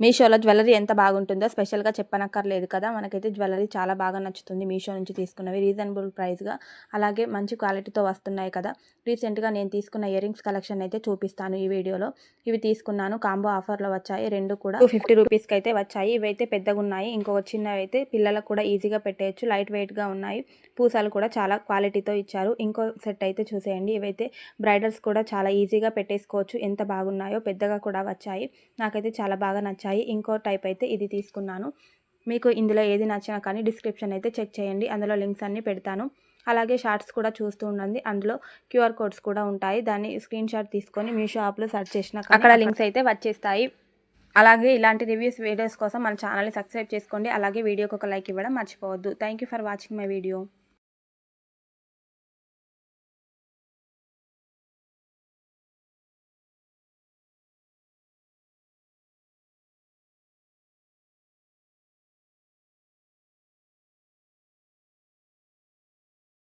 మీషోలో జ్యువెలరీ ఎంత బాగుంటుందో స్పెషల్గా చెప్పనక్కర్లేదు కదా. మనకైతే జ్యువెలరీ చాలా బాగా నచ్చుతుంది మీషో నుంచి తీసుకున్నవి. రీజనబుల్ ప్రైస్గా అలాగే మంచి క్వాలిటీతో వస్తున్నాయి కదా. రీసెంట్గా నేను తీసుకున్న ఇయర్ రింగ్స్ కలెక్షన్ అయితే చూపిస్తాను ఈ వీడియోలో. ఇవి తీసుకున్నాను. కాంబో ఆఫర్లో వచ్చాయి. రెండు కూడా టూ ఫిఫ్టీ రూపీస్కి అయితే వచ్చాయి. ఇవైతే పెద్దగా ఉన్నాయి. ఇంకొక చిన్నవి అయితే పిల్లలకు కూడా ఈజీగా పెట్టేయచ్చు. లైట్ వెయిట్గా ఉన్నాయి. పూసాలు కూడా చాలా క్వాలిటీతో ఇచ్చారు. ఇంకో సెట్ అయితే చూసేయండి. ఇవైతే బ్రైడల్స్ కూడా చాలా ఈజీగా పెట్టేసుకోవచ్చు. ఎంత బాగున్నాయో పెద్దగా కూడా వచ్చాయి. నాకైతే చాలా బాగా నచ్చాయి. ఇంకో టైప్ అయితే ఇది తీసుకున్నాను. మీకు ఇందులో ఏది నచ్చినా కానీ డిస్క్రిప్షన్ అయితే చెక్ చేయండి. అందులో లింక్స్ అన్నీ పెడతాను. అలాగే షార్ట్స్ కూడా చూస్తూ ఉండండి. అందులో క్యూఆర్ కోడ్స్ కూడా ఉంటాయి. దాన్ని స్క్రీన్ షాట్ తీసుకొని మీ షాప్లో సెర్చ్ చేసిన అక్కడ లింక్స్ అయితే వచ్చేస్తాయి. అలాగే ఇలాంటి రివ్యూస్ వీడియోస్ కోసం మన ఛానల్ని సబ్స్క్రైబ్ చేసుకోండి. అలాగే వీడియోకి ఒక లైక్ ఇవ్వడం మర్చిపోవద్దు. Thank you for watching my video